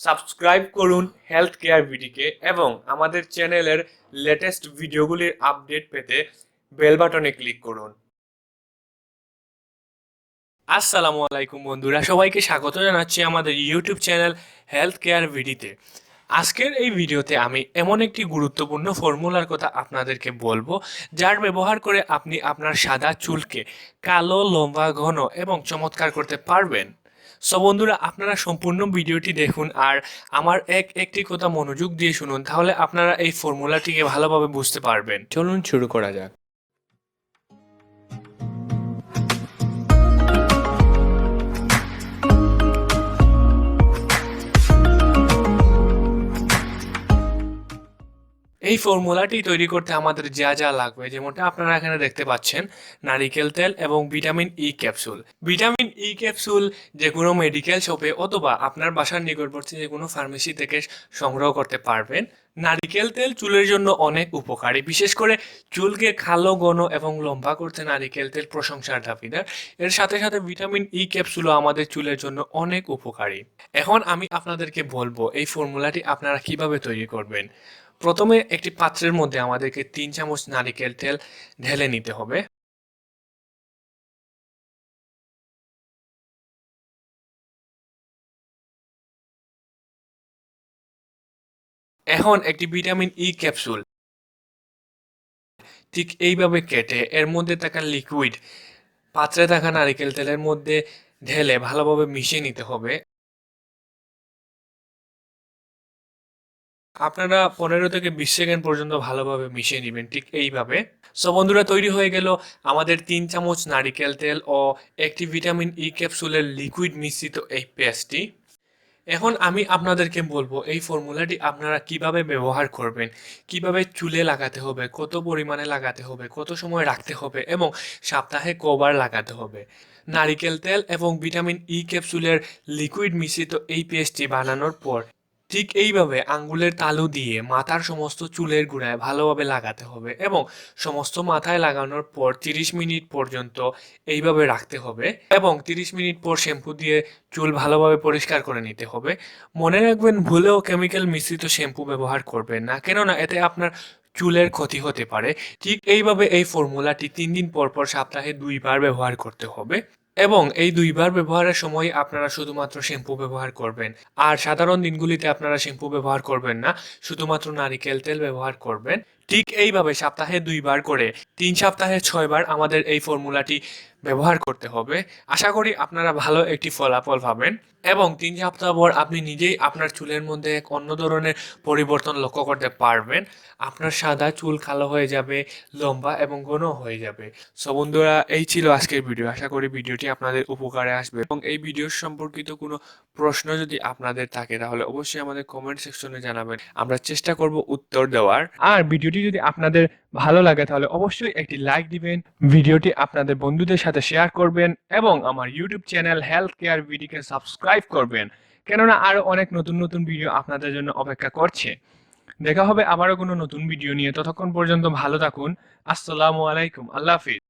Subscribe করুন health care ভিডিকে এবং আমাদের চ্যানেলের লেটেস্ট ভিডিওগুলির আপডেট পেতে বেল বাটনে ক্লিক করুন। আসসালামু আলাইকুম বন্ধুরা, সবাইকে স্বাগত জানাচ্ছি আমাদের ইউটিউব চ্যানেল হেলথ কেয়ার ভিডিতে আজকের এই ভিডিওতে আমি এমন একটি গুরুত্বপূর্ণ ফর্মুলার কথা আপনাদেরকে বলব, যার ব্যবহার করে আপনি আপনার সাদা চুলকে কালো, লম্বা, ঘন এবং চমৎকার করতে পারবেন। সো বন্ধুরা, আপনারা সম্পূর্ণ ভিডিওটি দেখুন আর আমার এক, একটি কথা মনোযোগ দিয়ে শুনুন, তাহলে আপনারা এই ফর্মুলাটিকে ভালোভাবে বুঝতে পারবেন। চলুন শুরু করা যাক। এই ফর্মুলাটি তৈরি করতে আমাদের যা যা লাগবে, যেমনটা আপনারা এখানে দেখতে পাচ্ছেন, নারিকেল তেল এবং vitamin E capsule. Vitamin E capsule যে কোনো মেডিকেল শপে অথবা আপনার বাসার নিকটবর্তী যে কোনো ফার্মেসি থেকে সংগ্রহ করতে পারবেন। নারিকেল তেল চুলের জন্য অনেক উপকারী, বিশেষ করে চুলকে কালো, ঘন এবং লম্বা করতে নারিকেল তেল প্রশংসার দাবিদার। এর সাথে সাথে ভিটামিন ই ক্যাপসুলও আমাদের চুলের জন্য অনেক উপকারী। এখন আমি আপনাদেরকে বলব এই ফর্মুলাটি আপনারা কীভাবে তৈরি করবেন। প্রথমে একটি পাত্রের মধ্যে আমাদেরকে তিন চামচ নারিকেল তেল ঢেলে নিতে হবে। এখন একটি ভিটামিন ই ক্যাপসুল। ঠিক এইভাবে কেটে এর মধ্যে থাকা লিকুইড পাত্রে থাকা নারিকেল তেলের মধ্যে ঢেলে ভালোভাবে মিশিয়ে নিতে হবে। আপনারা পনেরো থেকে বিশ সেকেন্ড পর্যন্ত ভালোভাবে মিশিয়ে নেবেন, ঠিক এইভাবে। সো বন্ধুরা, তৈরি হয়ে গেল আমাদের তিন চামচ নারিকেল তেল ও একটি ভিটামিন ই ক্যাপসুলের লিকুইড মিশ্রিত এই পেস্টটি এখন আমি আপনাদেরকে বলব, এই ফর্মুলাটি আপনারা কীভাবে ব্যবহার করবেন, কীভাবে চুলে লাগাতে হবে, কত পরিমাণে লাগাতে হবে, কত সময় রাখতে হবে এবং সপ্তাহে কবার লাগাতে হবে। নারিকেল তেল এবং ভিটামিন ই ক্যাপসুলের লিকুইড মিশ্রিত এই পেস্টটি বানানোর পর ঠিক এইভাবে আঙ্গুলের তালু দিয়ে মাথার সমস্ত চুলের গোড়ায় ভালোভাবে লাগাতে হবে এবং সমস্ত মাথায় লাগানোর পর তিরিশ মিনিট পর্যন্ত এইভাবে রাখতে হবে এবং তিরিশ মিনিট পর শ্যাম্পু দিয়ে চুল ভালোভাবে পরিষ্কার করে নিতে হবে। মনে রাখবেন, ভুলেও কেমিক্যাল মিশ্রিত শ্যাম্পু ব্যবহার করবেন না, কেননা এতে আপনার চুলের ক্ষতি হতে পারে। ঠিক এইভাবে এই ফর্মুলাটি তিন দিন পর পর সপ্তাহে দুইবার ব্যবহার করতে হবে। এবং এই দুইবার ব্যবহারের সময় আপনারা শুধুমাত্র শ্যাম্পু ব্যবহার করবেন। আর সাধারণ দিনগুলিতে আপনারা শ্যাম্পু ব্যবহার করবেন না, শুধুমাত্র নারিকেল তেল ব্যবহার করবেন। ঠিক এইভাবে সপ্তাহে দুইবার করে, তিন সপ্তাহে ছয়বার আমাদের এই ফর্মুলাটি ব্যবহার করতে হবে। আশা করি আপনারা ভালো একটি ফলাফল পাবেন এবং তিন সপ্তাহ পর আপনি নিজেই আপনার চুলের মধ্যে এক অন্য ধরনের পরিবর্তন লক্ষ্য করতে পারবেন। আপনার সাদা চুল কালো হয়ে যাবে, লম্বা এবং ঘন হয়ে যাবে। সো বন্ধুরা, এই ছিল আজকের ভিডিও আশা করি ভিডিওটি আপনাদের উপকারে আসবে। এবং এই ভিডিও সম্পর্কিত কোনো প্রশ্ন যদি আপনাদের থাকে, তাহলে অবশ্যই আমাদের কমেন্ট সেকশনে জানাবেন। আমরা চেষ্টা করব উত্তর দেওয়ার। আর ভিডিওটি যদি আপনাদের ভালো লাগে, তাহলে অবশ্যই একটি লাইক দিবেন, ভিডিওটি আপনাদের বন্ধুদের সাথে শেয়ার করবেন এবং আমার ইউটিউব চ্যানেল হেলথ কেয়ার ভিডিওকে সাবস্ক্রাইব করবেন। কেননা আরও অনেক নতুন নতুন ভিডিও আপনাদের জন্য অপেক্ষা করছে। দেখা হবে আবারও কোনো নতুন ভিডিও নিয়ে। ততক্ষণ পর্যন্ত ভালো থাকুন। আসসালামু আলাইকুম। আল্লাহ হাফিজ।